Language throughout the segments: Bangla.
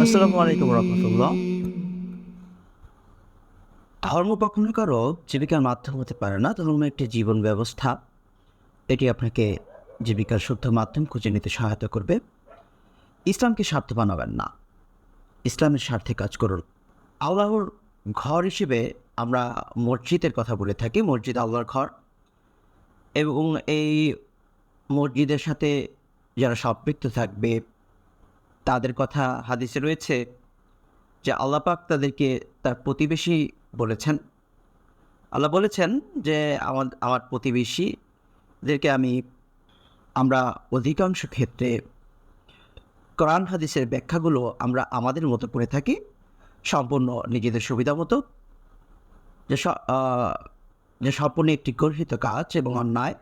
আসসালামু আলাইকুম রহমতুল্লাহ ধর্ম কখনো কারও জীবিকার মাধ্যম হতে পারে না। ধর্ম একটি জীবন ব্যবস্থা, এটি আপনাকে জীবিকার শুদ্ধ মাধ্যম খুঁজে নিতে সহায়তা করবে। ইসলামকে স্বার্থ বানাবেন না। ইসলামের স্বার্থে কাজ করুন। আল্লাহর ঘর হিসেবে আমরা মসজিদের কথা বলে থাকি, মসজিদ আল্লাহর ঘর। এবং এই মসজিদের সাথে যারা সম্পৃক্ত থাকবে, তাদের কথা হাদিসে রয়েছে যে আল্লাপাক তাদেরকে তার প্রতিবেশী বলেছেন। আল্লাহ বলেছেন যে আমার আমার প্রতিবেশীদেরকে আমি, আমরা অধিকাংশ ক্ষেত্রে কোরআন হাদিসের ব্যাখ্যাগুলো আমরা আমাদের মতো করে থাকি, সম্পূর্ণ নিজেদের সুবিধা মতো যে সম্পূর্ণ একটি গর্হিত কাজ এবং অন্যায়।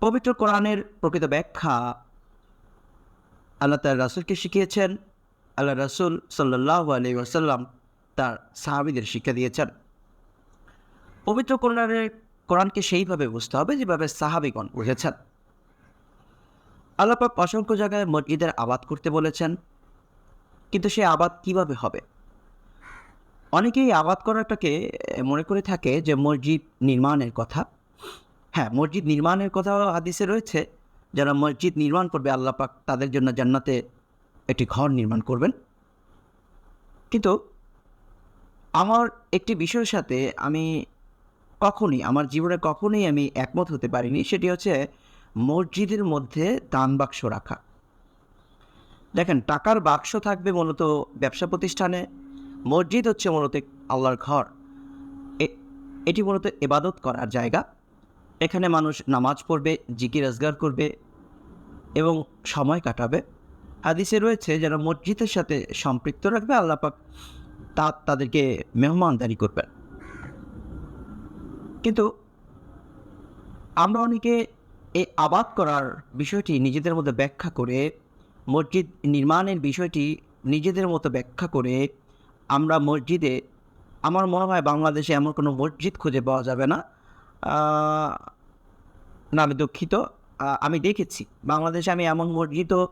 পবিত্র কোরআনের প্রকৃত ব্যাখ্যা আল্লাহ তার রাসুলকে শিখিয়েছেন। আল্লাহ রাসুল সাল্লাহ আলি ওসাল্লাম তার সাহাবিদের শিক্ষা দিয়েছেন। পবিত্র কোরআনের, কোরআনকে সেইভাবে বুঝতে হবে যেভাবে সাহাবিগণ বুঝেছেন। আল্লাপাক অসংখ্য জায়গায় মসজিদের আবাদ করতে বলেছেন, কিন্তু সেই আবাদ কীভাবে হবে? অনেকেই আবাদ করাটাকে মনে করে থাকে যে মসজিদ নির্মাণের কথা। হ্যাঁ মসজিদ নির্মাণের কথাও হাদিসে রয়েছে। যারা মসজিদ নির্মাণ করবে, আল্লাহ পাক তাদের জন্য জান্নাতে একটি ঘর নির্মাণ করবেন। কিন্তু আমার একটি বিষয়ের সাথে আমি কখনই, আমার জীবনে কখনোই আমি একমত হতে পারিনি, সেটি হচ্ছে মসজিদের মধ্যে দান বাক্স রাখা। দেখেন, টাকার বাক্স থাকবে মূলত ব্যবসা প্রতিষ্ঠানে, মসজিদ হচ্ছে মূলত আল্লাহর ঘর। এটি মূলত এবাদত করার জায়গা। এখানে মানুষ নামাজ পড়বে, জিকির, আজগার করবে এবং সময় কাটাবে। হাদিসে রয়েছে যারা মসজিদের সাথে সম্পৃক্ত রাখবে আল্লাপাক তা তাদেরকে মেহমানদারি করবেন। কিন্তু আমরা অনেকে এই আবাদ করার বিষয়টি নিজেদের মধ্যে ব্যাখ্যা করে, মসজিদ নির্মাণের বিষয়টি নিজেদের মতো ব্যাখ্যা করে আমরা মসজিদে, আমার মনে হয় বাংলাদেশে এমন কোনো মসজিদ খুঁজে পাওয়া যাবে না। না আমি দুঃখিত। আমি দেখেছি। বাংলাদেশে আমি এমন মসজিদও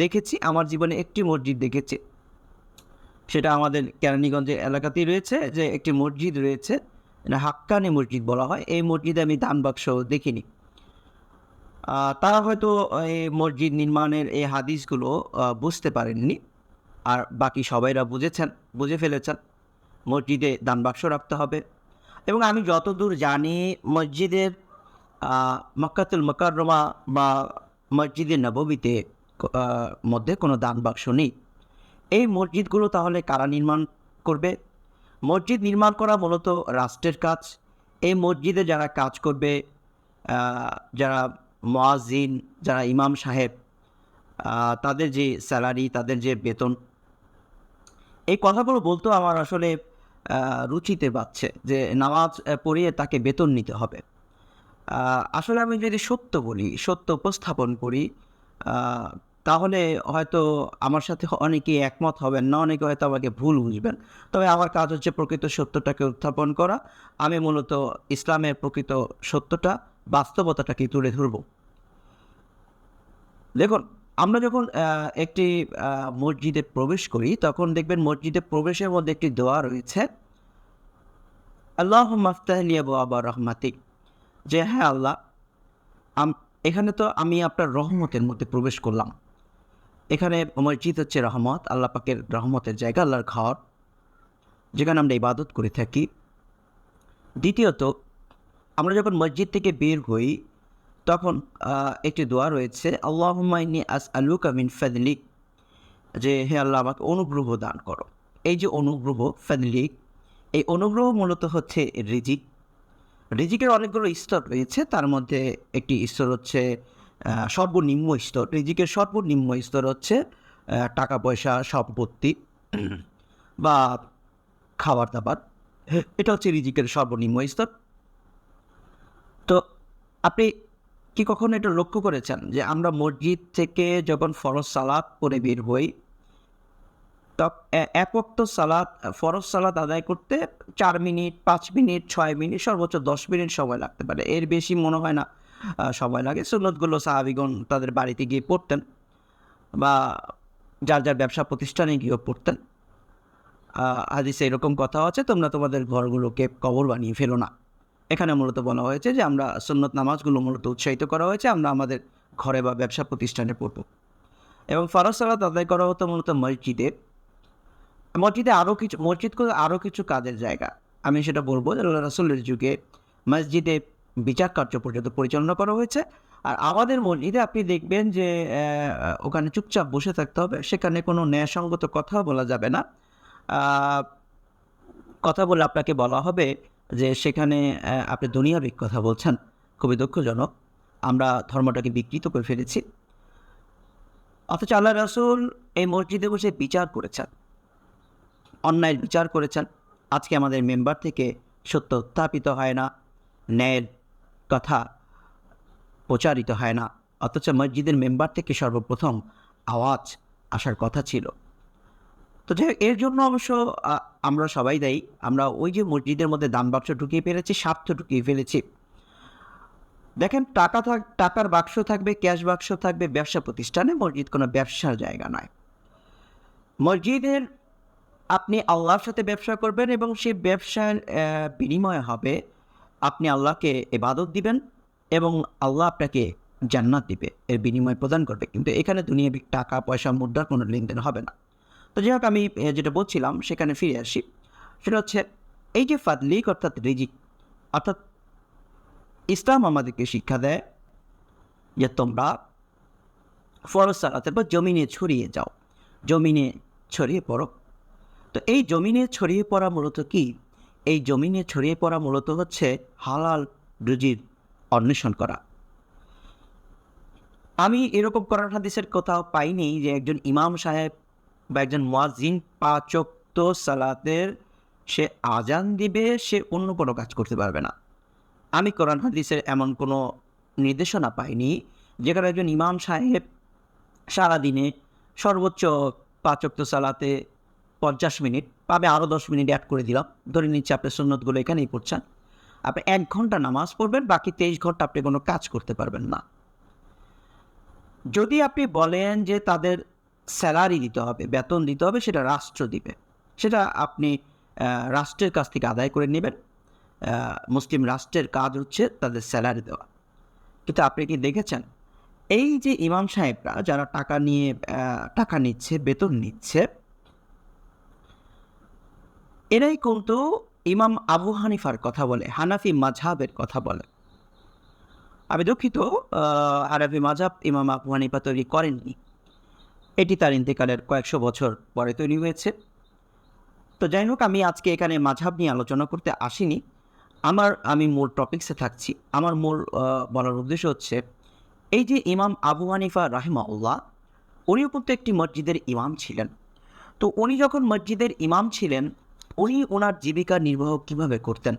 দেখেছি। আমার জীবনে একটি মসজিদ দেখেছি। সেটা আমাদের কেরানীগঞ্জের এলাকাতেই রয়েছে, যে একটি মসজিদ রয়েছে হাক্কানি মসজিদ বলা হয়। এই মসজিদে আমি দান বাক্স দেখিনি। তারা হয়তো এই মসজিদ নির্মাণের এই হাদিসগুলো বুঝতে পারেননি। আর বাকি সবাইরা বুঝেছেন, বুঝে ফেলেছেন। মসজিদে দান বাক্স রাখতে হবে। এবং আমি যতদূর জানি মসজিদের মক্কাতুল মকাররমা বা মসজিদে নববীতে মধ্যে কোনো দান বাক্স নেই। এই মসজিদগুলো তাহলে কারা নির্মাণ করবে? মসজিদ নির্মাণ করা মূলত রাষ্ট্রের কাজ। এই মসজিদে যারা কাজ করবে যারা মোয়াজিন যারা ইমাম সাহেব তাদের যে স্যালারি, তাদের যে বেতন। এই কথাগুলো বলতেও আমার আসলে রুচিতে পাচ্ছে যে নামাজ পড়িয়ে তাকে বেতন নিতে হবে। আসলে আমি যদি সত্য বলি, সত্য উপস্থাপন করি তাহলে হয়তো আমার সাথে অনেকেই একমত হবেন না, অনেকে হয়তো আমাকে ভুল বুঝবেন। তবে আমার কাজ হচ্ছে প্রকৃত সত্যটাকে উত্থাপন করা। আমি মূলত ইসলামের প্রকৃত সত্যটা, বাস্তবতাটাকে তুলে ধরব। দেখুন আমরা যখন একটি মসজিদে প্রবেশ করি, তখন দেখবেন মসজিদে প্রবেশের মধ্যে একটি দোয়া রয়েছে। আল্লাহ মাফতাহলিয়া বাবা রহমাতিক। যে হ্যাঁ আল্লাহ এখানে তো আমি আপনার রহমতের মধ্যে প্রবেশ করলাম। এখানে মসজিদ হচ্ছে রহমত, আল্লাহ পাকের রহমতের জায়গা, আল্লাহর ঘর, যেখানে আমরা ইবাদত করে থাকি। দ্বিতীয়ত, আমরা যখন মসজিদ থেকে বের হই তখন একটি দোয়া রয়েছে আল্লাহ মাইনি আস আলুকা মিন ফেদলি। যে, হে আল্লাহ, আমাকে অনুগ্রহ দান করো। এই যে অনুগ্রহ, ফেদলি, এই অনুগ্রহ মূলত হচ্ছে রিজিক। রিজিকের অনেকগুলো স্তর রয়েছে, তার মধ্যে একটি স্তর হচ্ছে সর্বনিম্ন স্তর। রিজিকের সর্বনিম্ন স্তর হচ্ছে টাকা, পয়সা, সম্পত্তি বা খাবার দাবার এটা হচ্ছে রিজিকের সর্বনিম্ন স্তর। তো, আপনি কি কখনো এটা লক্ষ্য করেছেন যে আমরা মসজিদ থেকে যখন ফরজ সালাদ করে বের হই তখন এক ওয়াক্ত সালাত ফরজ সালাদ আদায় করতে চার মিনিট পাঁচ মিনিট ছয় মিনিট সর্বোচ্চ দশ মিনিট সময় লাগতে পারে। এর বেশি মনে হয় না সময় লাগে। সুন্নতগুলো সাহাবিগণ তাদের বাড়িতে গিয়ে পড়তেন বা যার যার ব্যবসা প্রতিষ্ঠানে গিয়েও পড়তেন। আহ, হাদিসে এরকম কথা আছে তোমরা তোমাদের ঘরগুলোকে কবর বানিয়ে ফেলো না। এখানে মূলত বলা হয়েছে যে আমরা সুন্নত নামাজগুলো মূলত উৎসাহিত করা হয়েছে, আমরা আমাদের ঘরে বা ব্যবসা প্রতিষ্ঠানে পড়ব। এবং ফরজ সালাত আদায় করা হতো মূলত মসজিদে। মসজিদে আরও কিছু, মসজিদ আরও কিছু কাজের জায়গা। আমি সেটা বলব যে রাসুলের যুগে মসজিদে বিচার কার্য পর্যন্ত পরিচালনা করা হয়েছে। আর আমাদের মসজিদে আপনি দেখবেন যে ওখানে চুপচাপ বসে থাকতে হবে, সেখানে কোনো ন্যায়সঙ্গত কথা বলা যাবে না। কথা বলে আপনাকে বলা হবে যে সেখানে আপনি দুনিয়াবিক কথা বলছেন, খুবই দুঃখজনক। আমরা ধর্মটাকে বিকৃত করে ফেলেছি। অথচ আল্লাহ রাসুল এই মসজিদে বসে বিচার করেছেন। অন্যায়ের বিচার করেছেন। আজকে আমাদের মেম্বার থেকে সত্য উত্থাপিত হয় না, ন্যায়ের কথা প্রচারিত হয় না। অথচ মসজিদের মেম্বার থেকে সর্বপ্রথম আওয়াজ আসার কথা ছিল। তো যাই এর জন্য অবশ্য আমরা সবাই দায়ী। আমরা ওই যে মসজিদের মধ্যে দান বাক্স ঢুকিয়ে ফেলেছি, স্বার্থ ঢুকিয়ে ফেলেছি। দেখেন, টাকা থাক, টাকার বাক্স থাকবে, ক্যাশ বাক্স থাকবে, ব্যবসা প্রতিষ্ঠানে মসজিদ কোনো ব্যবসার জায়গা নয়। মসজিদের আপনি আল্লাহর সাথে ব্যবসা করবেন এবং সেই ব্যবসার বিনিময় হবে, আপনি আল্লাহকে এবাদত দিবেন এবং আল্লাহ আপনাকে জান্নাত দিবে, এর বিনিময় প্রদান করবে। কিন্তু এখানে দুনিয়াবি টাকা, পয়সা, মুদ্রার কোনো লেনদেন হবে না। তো যাই হোক আমি যেটা বলছিলাম, সেখানে ফিরে আসি, সেটা হচ্ছে এই যে ফাদলিক অর্থাৎ রিজিক, অর্থাৎ ইসলাম আমাদেরকে শিক্ষা দেয় যে তোমরা ফরজ বা জমিনে ছড়িয়ে যাও, জমিনে ছড়িয়ে পড়ো। তো এই জমিনে ছড়িয়ে পড়া মূলত কি? এই জমিনে ছড়িয়ে পড়া মূলত হচ্ছে হালাল রুজির অন্বেষণ করা। আমি এরকম করার হাদিসের কোথাও পাইনি যে একজন ইমাম সাহেব বা একজন মোয়াজিন পাচক্ত সালাতের সে আজান দিবে, সে অন্য কোনো কাজ করতে পারবে না। আমি কোরআন হাদিসের এমন কোনো নির্দেশনা পাইনি, যেখানে একজন ইমাম সাহেব সারাদিনে সর্বোচ্চ পাঁচক্ত সালাতে পঞ্চাশ মিনিট পাবে আরও দশ মিনিট অ্যাড করে দিলাম। ধরে নিচ্ছে আপনি সুন্নতগুলো এখানেই পড়ছেন। আপনি এক ঘণ্টা নামাজ পড়বেন, বাকি তেইশ ঘণ্টা আপনি কোনো কাজ করতে পারবেন না। যদি আপনি বলেন যে তাদের স্যালারি দিতে হবে, বেতন দিতে হবে, সেটা রাষ্ট্র দিবে। সেটা আপনি রাষ্ট্রের কাছ থেকে আদায় করে নেবেন। মুসলিম রাষ্ট্রের কাজ হচ্ছে তাদের স্যালারি দেওয়া। কিন্তু আপনি কি দেখেছেন? এই যে ইমাম সাহেবরা যারা টাকা নিয়ে টাকা নিচ্ছে, বেতন নিচ্ছে, এরাই কিন্তু ইমাম আবু হানিফার কথা বলে, হানাফি মাঝহাবের কথা বলে। আমি দুঃখিত হানাফি মাঝহাব ইমাম আবু হানিফা তৈরি করেননি। এটি তার ইন্তেকালের কয়েকশো বছর পরে তৈরি হয়েছে। তো যাই হোক, আমি আজকে এখানে মাঝহাব নিয়ে আলোচনা করতে আসিনি। আমার, আমি মূল টপিক্সে থাকছি। আমার মূল বলার উদ্দেশ্য হচ্ছে, এই যে ইমাম আবু হানিফা রাহিমাউল্লাহ উনিও কিন্তু একটি মসজিদের ইমাম ছিলেন। তো উনি যখন মসজিদের ইমাম ছিলেন, উনি ওনার জীবিকা নির্বাহ কীভাবে করতেন?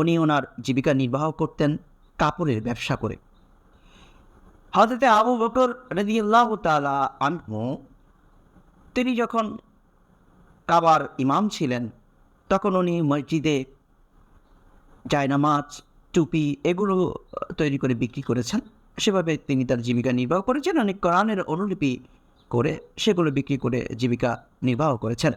উনি ওনার জীবিকা নির্বাহ করতেন কাপড়ের ব্যবসা করে। হজরতে আবু বকর রাদিয়াল্লাহু তাআলা আনহু, তিনি যখন কাবার ইমাম ছিলেন, তখন উনি মসজিদে জায়নামাজ, টুপি এগুলো তৈরি করে বিক্রি করেছেন। সেভাবে তিনি তার জীবিকা নির্বাহ করেছেন। অনেক কোরআনের অনুলিপি করে সেগুলো বিক্রি করে জীবিকা নির্বাহ করেছেন।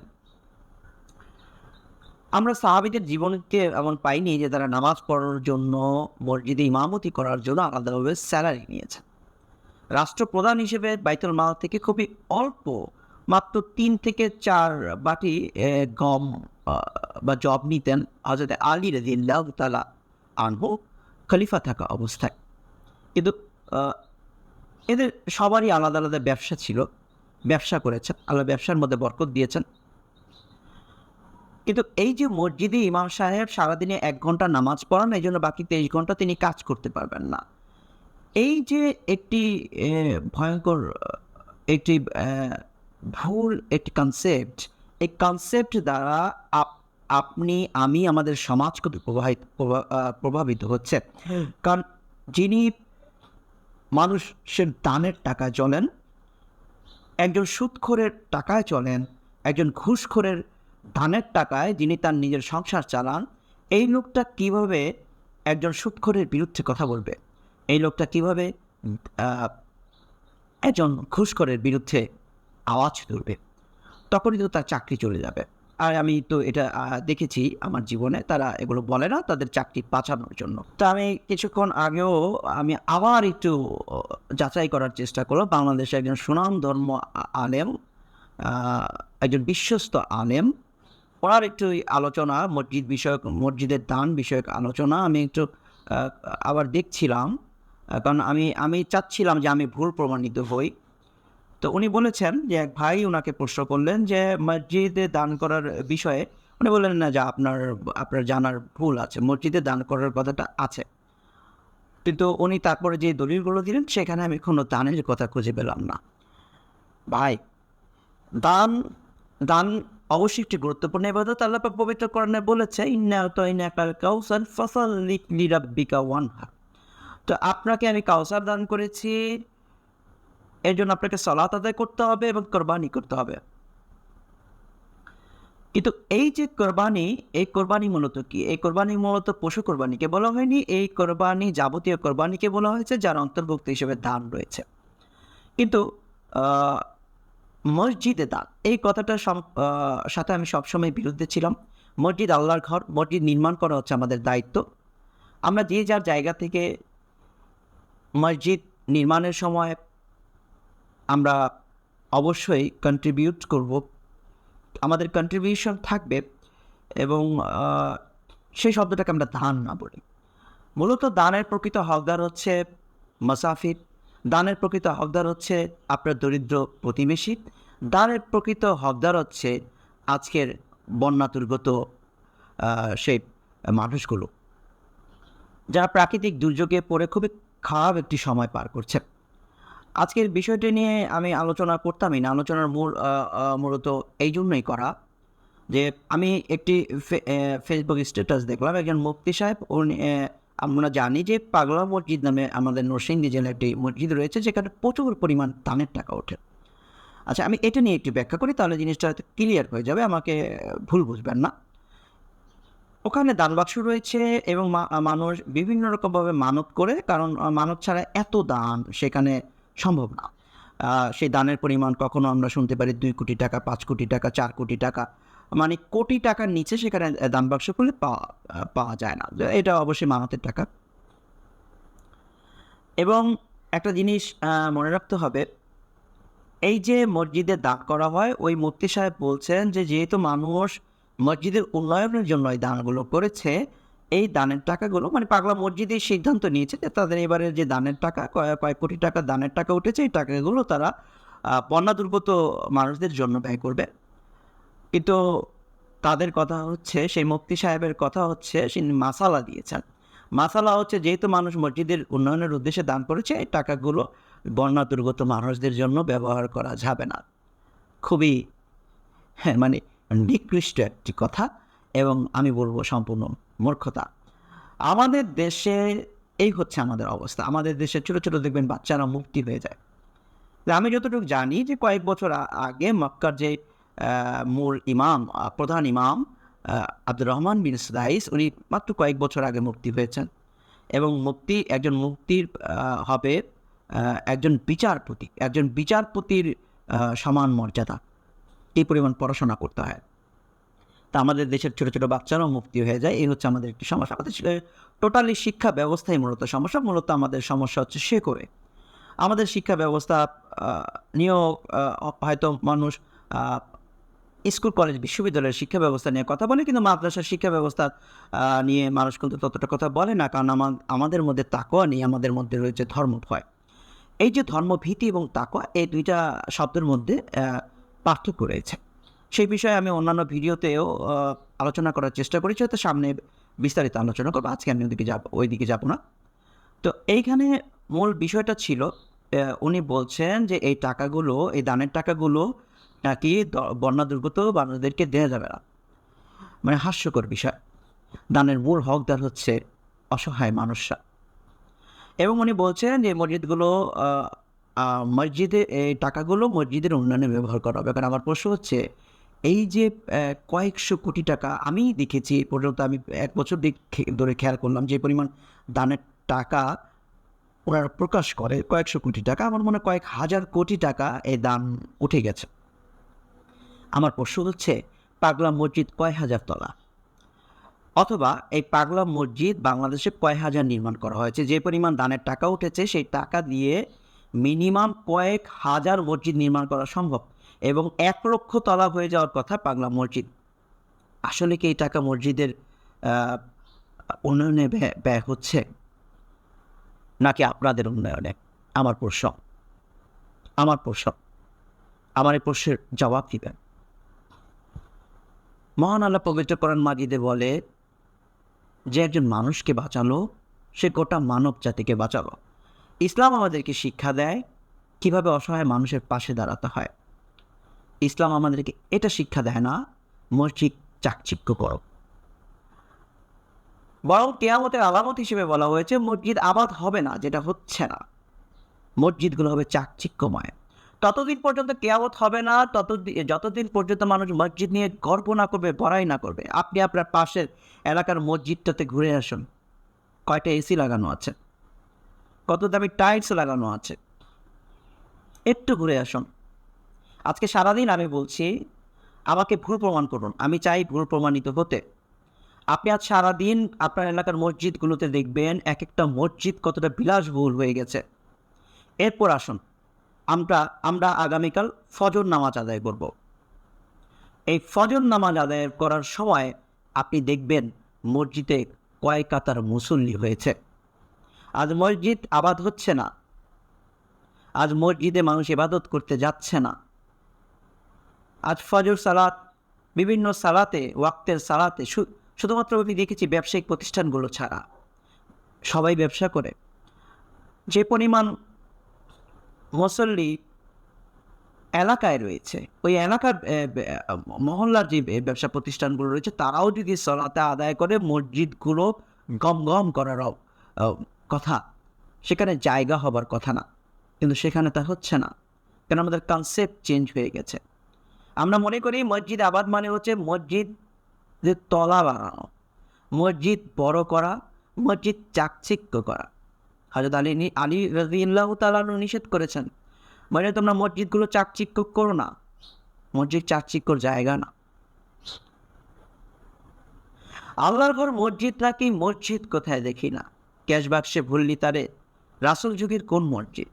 আমরা সাহাবিদের জীবনকে এমন পাইনি যে তারা নামাজ পড়ার জন্য, মসজিদে ইমামতি করার জন্য আলাদাভাবে স্যালারি নিয়েছেন। রাষ্ট্রপ্রধান হিসেবে বাইতুল মাল থেকে খুবই অল্প, মাত্র তিন থেকে চার বাটি গম বা জব নিতেন হজরত আলী রাজিল্লাহ তালা আনহু খলিফা থাকা অবস্থায়। কিন্তু এদের সবারই আলাদা আলাদা ব্যবসা ছিল। ব্যবসা করেছেন, আল্লাহ ব্যবসার মধ্যে বরকত দিয়েছেন। কিন্তু এই যে মসজিদে ইমাম সাহেব সারাদিনে এক ঘণ্টা নামাজ পড়ান এই জন্য বাকি তেইশ ঘণ্টা তিনি কাজ করতে পারবেন না। এই যে একটি ভয়ঙ্কর একটি ভুল একটি কনসেপ্ট এই কনসেপ্ট দ্বারা আপ- আপনি আমি আমাদের সমাজ কত প্রবাহিত প্রভাবিত হচ্ছে। কারণ যিনি মানুষের দানের টাকায় চলেন একজন সুদখোরের টাকায় চলেন একজন ঘুষখোরের দানের টাকায় যিনি তার নিজের সংসার চালান এই লোকটা কীভাবে একজন সুদখোরের বিরুদ্ধে কথা বলবে? এই লোকটা কীভাবে একজন ঘুষখোরের বিরুদ্ধে আওয়াজ তুলবে? তখনই তো তার চাকরি চলে যাবে। আর আমি তো এটা দেখেছি আমার জীবনে। তারা এগুলো বলে না, তাদের চাকরি বাঁচানোর জন্য। তো আমি কিছুক্ষণ আগেও আমি আবার একটু যাচাই করার চেষ্টা করলাম। বাংলাদেশে একজন সুনাম ধর্ম আলেম একজন বিশ্বস্ত আলেম। ওনার একটু আলোচনা, মসজিদ বিষয়ক, মসজিদের দান বিষয়ক আলোচনা আমি একটু আবার দেখছিলাম। কারণ আমি আমি চাচ্ছিলাম যে আমি ভুল প্রমাণিত হই। তো উনি বলেছেন যে এক ভাই ওনাকে প্রশ্ন করলেন যে, মসজিদে দান করার বিষয়ে? উনি বললেন, না, যে আপনার আপনার জানার ভুল আছে। মসজিদে দান করার কথাটা আছে। কিন্তু উনি তারপরে যে দলিলগুলো দিলেন, সেখানে আমি কোনো দানের কথা খুঁজে পেলাম না। ভাই, দান দান অবশ্যই একটি গুরুত্বপূর্ণ ইবাদত। আল্লাহ পবিত্র কোরআনে বলেছে, ইন্না তো ইন্না কাল কাউসার ফসল লিরাব্বিকা ওয়ানহা। তো আপনাকে আমি কাউসার দান করেছি। এর জন্য আপনাকে সলাত আদায় করতে হবে এবং কোরবানি করতে হবে। কিন্তু এই যে কোরবানি, এই কোরবানি মূলত কি? এই কোরবানি মূলত পশু কোরবানিকে বলা হয়নি। এই কোরবানি যাবতীয় কোরবানিকে বলা হয়েছে, যার অন্তর্ভুক্ত হিসেবে দান রয়েছে। কিন্তু মসজিদে দান, এই কথাটা সাথে আমি সবসময় বিরুদ্ধে ছিলাম। মসজিদ আল্লাহর ঘর, মসজিদ নির্মাণ করা হচ্ছে আমাদের দায়িত্ব। আমরা যে যার জায়গা থেকে মসজিদ নির্মাণের সময় আমরা অবশ্যই কন্ট্রিবিউট করব। আমাদের কন্ট্রিবিউশন থাকবে এবং সেই শব্দটাকে আমরা দান না বলি। মূলত দানের প্রকৃত হকদার হচ্ছে মাসাফির। দানের প্রকৃত হকদার হচ্ছে আপনার দরিদ্র প্রতিবেশী। দানের প্রকৃত হকদার হচ্ছে আজকের বন্যা দুর্গত সেই মানুষগুলো। যারা প্রাকৃতিক দুর্যোগে পড়ে খুবই খারাপ একটি সময় পার করছে। আজকের বিষয়টি নিয়ে আমি আলোচনা করতামই না। আলোচনার মূল মূলত এই জন্যই করা যে আমি একটি ফেসবুক স্ট্যাটাস দেখলাম। একজন মুফতি সাহেব, উনি আমরা জানি যে পাগলা মসজিদ নামে আমাদের নরসিংদী জেলায় একটি মসজিদ রয়েছে, যেখানে প্রচুর পরিমাণ দানের টাকা ওঠে। আচ্ছা আমি এটা নিয়ে একটু ব্যাখ্যা করি, তাহলে জিনিসটা হয়তো ক্লিয়ার হয়ে যাবে, আমাকে ভুল বুঝবেন না। ওখানে দান বাক্স রয়েছে এবং মানুষ বিভিন্ন রকমভাবে মানত করে, কারণ মানত ছাড়া এত দান সেখানে সম্ভব না। সেই দানের পরিমাণ কখনো আমরা শুনতে পারি দুই কোটি টাকা, পাঁচ কোটি টাকা, চার কোটি টাকা। মানে কোটি টাকার নিচে সেখানে দান বাক্স করলে পাওয়া পাওয়া যায় না। এটা অবশ্যই মানতের টাকা। এবং একটা জিনিস মনে রাখতে হবে, এই যে মসজিদে দান করা হয়, ওই মুফতি সাহেব বলছেন যে যেহেতু মানুষ মসজিদের উন্নয়নের জন্য এই দানগুলো করেছে। এই দানের টাকাগুলো মানে পাগলা মসজিদ এই সিদ্ধান্ত নিয়েছে যে তাদের এবারে যে দানের টাকা কয়েক কোটি টাকা দানের টাকা উঠেছে, এই টাকাগুলো তারা বন্যা দুর্গত মানুষদের জন্য ব্যয় করবে। কিন্তু তাদের কথা হচ্ছে, সেই মুক্তি সাহেবের কথা হচ্ছে, সে মাসালা দিয়েছেন। মাসালা হচ্ছে, যেহেতু মানুষ মসজিদের উন্নয়নের উদ্দেশ্যে দান করেছে, এই টাকাগুলো বন্যা দুর্গত মানুষদের জন্য ব্যবহার করা যাবে না। খুবই হ্যাঁ মানে নিকৃষ্ট একটি কথা এবং আমি বলব সম্পূর্ণ মূর্খতা। আমাদের দেশে এই হচ্ছে আমাদের অবস্থা। আমাদের দেশে ছোটো ছোটো দেখবেন বাচ্চারা মুক্তি হয়ে যায়। আমি যতটুকু জানি যে কয়েক বছর আগে মক্কার যে মূল ইমাম প্রধান ইমাম আব্দুর রহমান বিন সুদাইস, উনি মাত্র কয়েক বছর আগে মুক্তি হয়েছেন এবং মুক্তি একজন মুক্তির হবে একজন বিচারপতি, একজন বিচারপতির সমান মর্যাদা। এই পরিমাণ পড়াশোনা করতে হয়। তা আমাদের দেশের ছোটো ছোটো বাচ্চারাও মুক্তি হয়ে যায়। এই হচ্ছে আমাদের একটি সমস্যা। আমাদের টোটালি শিক্ষা ব্যবস্থাই মূলত সমস্যা। মূলত আমাদের সমস্যা হচ্ছে সে করে আমাদের শিক্ষা ব্যবস্থা নিয়েও হয়তো মানুষ স্কুল, কলেজ, বিশ্ববিদ্যালয়ের শিক্ষা ব্যবস্থা নিয়ে কথা বলে, কিন্তু মাদ্রাসার শিক্ষা ব্যবস্থা নিয়ে মানুষ কিন্তু ততটা কথা বলে না, কারণ আমা- আমাদের মধ্যে তাকোয়া নেই, আমাদের মধ্যে রয়েছে ধর্ম ভয় এই যে ধর্মভীতি এবং তাকোয়া এই দুইটা শব্দের মধ্যে পার্থক্য রয়েছে সেই বিষয়ে আমি অন্যান্য ভিডিওতেও আলোচনা করার চেষ্টা করেছি, হয়তো সামনে বিস্তারিত আলোচনা করব। আজকে আমি ওদিকে যাব, ওই দিকে যাব না। তো এইখানে মূল বিষয়টা ছিল উনি বলছেন যে এই টাকাগুলো, এই দানের টাকাগুলো নাকি বন্যা দুর্গত মানুষদেরকে দেওয়া যাবে না। মানে হাস্যকর বিষয়। দানের মূল হকদার হচ্ছে অসহায় মানুষরা। এবং উনি বলছেন যে মসজিদগুলো মসজিদে এই টাকাগুলো মসজিদের উন্নয়নে ব্যবহার করা হবে। কারণ আমার প্রশ্ন হচ্ছে, এই যে কয়েকশো কোটি টাকা, আমি দেখেছি এ পর্যন্ত আমি এক বছর ধরে খেয়াল করলাম যে পরিমাণ দানের টাকা ওনারা প্রকাশ করে, কয়েকশো কোটি টাকা। আমার মনে কয়েক হাজার কোটি টাকা এই দান উঠে গেছে। আমার প্রশ্ন হচ্ছে, পাগলা মসজিদ কয় হাজার তলা? অথবা এই পাগলা মসজিদ বাংলাদেশে কয় হাজার নির্মাণ করা হয়েছে? যে পরিমাণ দানের টাকা উঠেছে, সেই টাকা দিয়ে মিনিমাম কয়েক হাজার মসজিদ নির্মাণ করা সম্ভব এবং এক লক্ষ তলা হয়ে যাওয়ার কথা পাগলা মসজিদ। আসলে কি এই টাকা মসজিদের উন্নয়নে ব্যয়- হচ্ছে? নাকি আপনাদের উন্নয়নে? আমার প্রশ্ন। আমার প্রশ্ন। আমার এই প্রশ্নের জবাব দিবেন মহান আল্লাহ পবিত্র করেন মাজিদে বলে, যে একজন মানুষকে বাঁচালো, সে গোটা মানব জাতিকে বাঁচালো। ইসলাম আমাদেরকে শিক্ষা দেয় কীভাবে অসহায় মানুষের পাশে দাঁড়াতে হয়। ইসলাম আমাদেরকে এটা শিক্ষা দেয় না, মসজিদ চাকচিক্য করো। বরং কেয়ামতের আলামত হিসেবে বলা হয়েছে, মসজিদ আবাদ হবে না, যেটা হচ্ছে না। মসজিদগুলো হবে চাকচিক্যময়। ততদিন পর্যন্ত কেয়ামত হবে না ততদিন যতদিন পর্যন্ত মানুষ মসজিদ নিয়ে গর্ব না করবে, বড়াই না করবে, আপনি আপনার পাশের এলাকার মসজিদটাতে ঘুরে আসুন। কয়টা এসি লাগানো আছে? কত দামি টাইলস লাগানো আছে। একটু ঘুরে আসুন। আজকে সারাদিন আমি বলছি, আমাকে ভুল প্রমাণ করুন, আমি চাই ভুল প্রমাণিত হতে। আপনি আজ সারাদিন আপনার এলাকার মসজিদগুলোতে দেখবেন এক একটা মসজিদ কতটা বিলাসবহুল হয়ে গেছে। এরপর আসুন, আমরা আমরা আগামীকাল ফজর নামাজ আদায় করব। এই ফজর নামাজ আদায় করার সময় আপনি দেখবেন মসজিদে কয় কাতার মুসল্লি হয়েছে। আজ মসজিদ আবাদ হচ্ছে না। আজ মসজিদে মানুষ ইবাদত করতে যাচ্ছে না। আজ ফজর সালাত, বিভিন্ন সালাতে, ওয়াক্তের সালাতে শুধুমাত্র আমি দেখেছি ব্যবসায়িক প্রতিষ্ঠানগুলো ছাড়া। সবাই ব্যবসা করে। যে পরিমাণ মুসল্লি এলাকায় রয়েছে, ওই এলাকার মহল্লার যে ব্যবসা প্রতিষ্ঠানগুলো রয়েছে, তারাও যদি সলাতে আদায় করে, মসজিদগুলো গম গম করার কথা। সেখানে জায়গা হবার কথা না, কিন্তু সেখানে তা হচ্ছে না, কেন আমাদের কনসেপ্ট চেঞ্জ হয়ে গেছে। আমরা মনে করি মসজিদ আবাদ মানে হচ্ছে মসজিদ যে তলা বানানো, মসজিদ বড় করা, মসজিদ চাকচিক্য করা। হজরত আলী আলী রাজিয়াল্লাহ তালানু নিষেধ করেছেন মানে তোমরা মসজিদগুলো চাকচিক্য করো না, মসজিদ চাকচিক্যর জায়গা না। আল্লাহর ঘর মসজিদ নাকি মসজিদ কোথায় দেখি না? ক্যাশ বাক্সে ভুললি তারে? রাসুল যুগের কোন মসজিদ?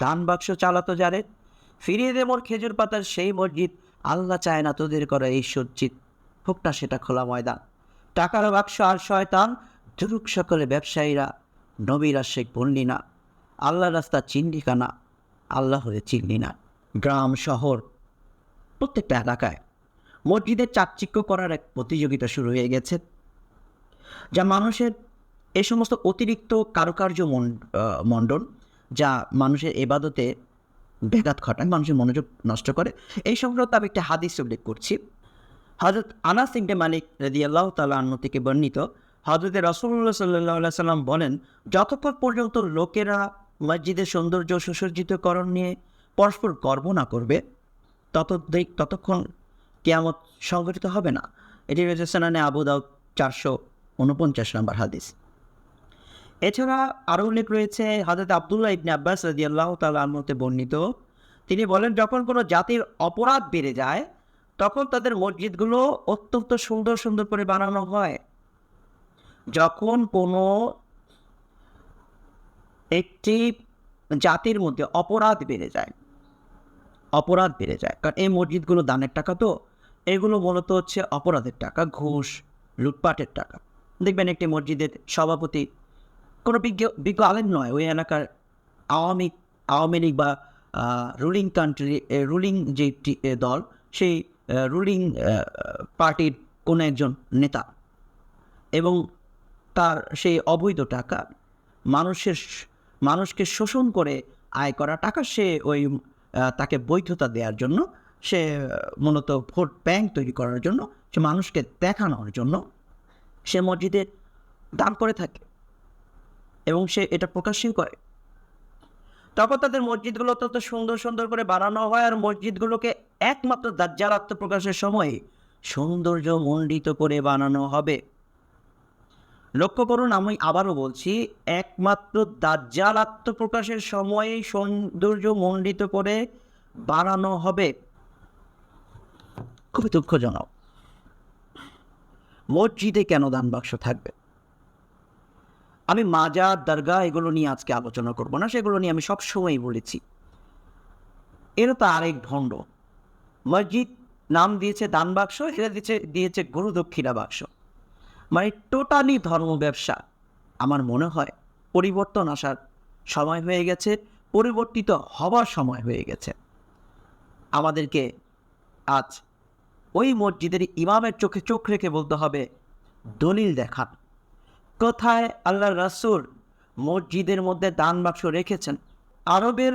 ধান বাক্স চালাতো যারে? ফিরিয়ে দে মোর খেজুর পাতার সেই মসজিদ। আল্লাহ চায় না তোদের করা এই সজ্জিত। হোক না সেটা খোলা ময়দান। টাকার বাক্স আর শয়তান দুরুক সকলে ব্যবসায়ীরা। নবীরা শেখ বললি না। আল্লাহ রাস্তা চিনলি কানা? আল্লাহ হলে চিনলি না। গ্রাম, শহর, প্রত্যেকটা এলাকায় মসজিদের চাকচিক্য করার এক প্রতিযোগিতা শুরু হয়ে গেছে। যা মানুষের এই সমস্ত অতিরিক্ত কারুকার্য মণ্ডল যা মানুষের এবাদতে ব্যাঘাত ঘটায়, মানুষের মনোযোগ নষ্ট করে, এই সংক্রান্ত আমি একটা হাদিস উল্লেখ করছি। হজরত আনাস ইবনে মালিক রদি আল্লাহ তালা আন্ন থেকে বর্ণিত হজরত রসুল্লাহ সাল্লাহ সাল্লাম বলেন, যতক্ষণ পর্যন্ত লোকেরা মসজিদের সৌন্দর্য সুসজ্জিতকরণ নিয়ে পরস্পর গর্ব না করবে তত ততক্ষণ কেয়ামত সংগঠিত হবে না। এটি রয়েছে সেনানে আবু দাউদ চারশো উনপঞ্চাশ নম্বর হাদিস। এছাড়া আরও উল্লেখ রয়েছে হজরত আবদুল্লাহ ইবনে আব্বাস রাজি আল্লাহ তালতে বর্ণিত। তিনি বলেন, যখন কোনো জাতির অপরাধ বেড়ে যায়, তখন তাদের মসজিদগুলো অত্যন্ত সুন্দর সুন্দর করে বানানো হয়। যখন কোনো একটি জাতির মধ্যে অপরাধ বেড়ে যায়, অপরাধ বেড়ে যায়, কারণ এই মসজিদগুলো দানের টাকা তো, এগুলো মূলত হচ্ছে অপরাধের টাকা, ঘুষ, লুটপাটের টাকা। দেখবেন একটি মসজিদের সভাপতি কোনো বিজ্ঞ বিজ্ঞ আলেম নয়। ওই এলাকার আওয়ামী আওয়ামী লীগ বা রুলিং কান্ট্রি রুলিং যে দল, সেই রুলিং পার্টির কোনো একজন নেতা এবং তার সেই অবৈধ টাকা মানুষের মানুষকে শোষণ করে আয় করা টাকা সে ওই তাকে বৈধতা দেওয়ার জন্য, সে মূলত ভোট ব্যাংক তৈরি করার জন্য, সে মানুষকে দেখানোর জন্য সে মসজিদে দান করে থাকে। এবং সে এটা প্রকাশই করে। তখন তাদের মসজিদগুলো অত্যন্ত সুন্দর সুন্দর করে বানানো হয় আর মসজিদগুলোকে একমাত্র দাজ্জাল আত্মপ্রকাশের সময় সৌন্দর্য মণ্ডিত করে বানানো হবে। লক্ষ্য করুন, আমি আবারও বলছি, একমাত্র দাজ্জাল আত্মপ্রকাশের সময়ে সৌন্দর্য মণ্ডিত করে বানানো হবে। খুবই দুঃখজনক। মসজিদে কেন দান বাক্স থাকবে? আমি মাজার দরগা এগুলো নিয়ে আজকে আলোচনা করব না, সেগুলো নিয়ে আমি সবসময়ই বলেছি। এরা তো আরেক ভণ্ড। মসজিদ নাম দিয়েছে দান বাক্স এরা দিয়েছে দিয়েছে গুরু দক্ষিণা বাক্স। মানে টোটালি ধর্ম ব্যবসা। আমার মনে হয় পরিবর্তন আসার সময় হয়ে গেছে, পরিবর্তিত হবার সময় হয়ে গেছে। আমাদেরকে আজ ওই মসজিদের ইমামের চোখে চোখ রেখে বলতে হবে, দলিল দেখান। কোথায় আল্লাহ রাসূল মসজিদের মধ্যে দান বাক্স রেখেছেন। আরবের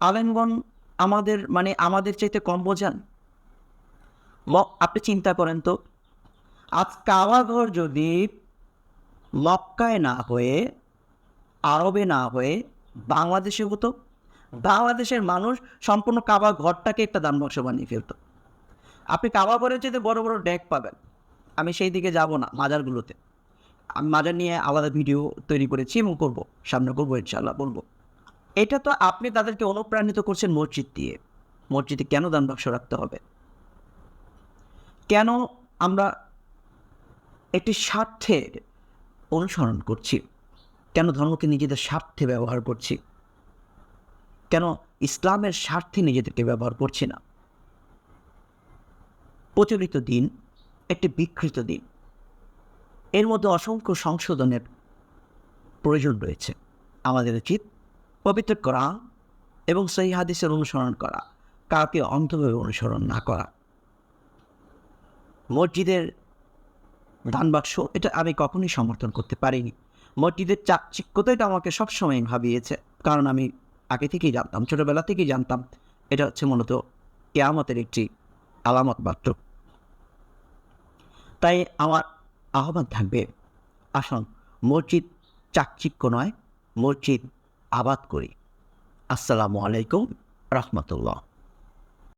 আলেমগণ আমাদের মানে আমাদের চাইতে কম বোঝান। আপনি চিন্তা করেন তো, আজ কাওয়াঘর যদি মক্কায় না হয়ে, আরবে না হয়ে বাংলাদেশে হতো, বাংলাদেশের মানুষ সম্পূর্ণ কাবা ঘরটাকে একটা দান বাক্স বানিয়ে ফেলতো। আপনি কাবা ঘরের যেতে বড় বড় ডেক পাবেন। আমি সেই দিকে যাব না মাজারগুলোতে। মাজার নিয়ে আলাদা ভিডিও তৈরি করেছি এবং করব, সামনে করব ইনশাল্লাহ বলব। এটা তো আপনি তাদেরকে অনুপ্রাণিত করছেন মসজিদ দিয়ে। মসজিদে কেন দান বাক্স রাখতে হবে? কেন আমরা একটি স্বার্থের অনুসরণ করছি? কেন ধর্মকে নিজেদের স্বার্থে ব্যবহার করছি? কেন ইসলামের স্বার্থে নিজেদেরকে ব্যবহার করছি না? প্রচলিত দিন, একটি বিকৃত দিন। এর মধ্যে অসংখ্য সংশোধনের প্রয়োজন রয়েছে। আমাদের উচিত পবিত্র করা এবং সেই হাদিসের অনুসরণ করা, কাউকে অন্ধভাবে অনুসরণ না করা। মসজিদের দান বাক্স, এটা আমি কখনোই সমর্থন করতে পারিনি। মসজিদের চাকচিক্যতা এটা আমাকে সবসময় ভাবিয়েছে, কারণ আমি আগে থেকেই জানতাম, ছোটোবেলা থেকেই জানতাম, এটা হচ্ছে মূলত কেয়ামতের একটি আলামত মাত্র। তাই আমার আহ্বান থাকবে। আসুন মসজিদ চাকচিক্য নয় মসজিদ আবাদ করি। আসসালামু আলাইকুম রহমতুল্লাহ।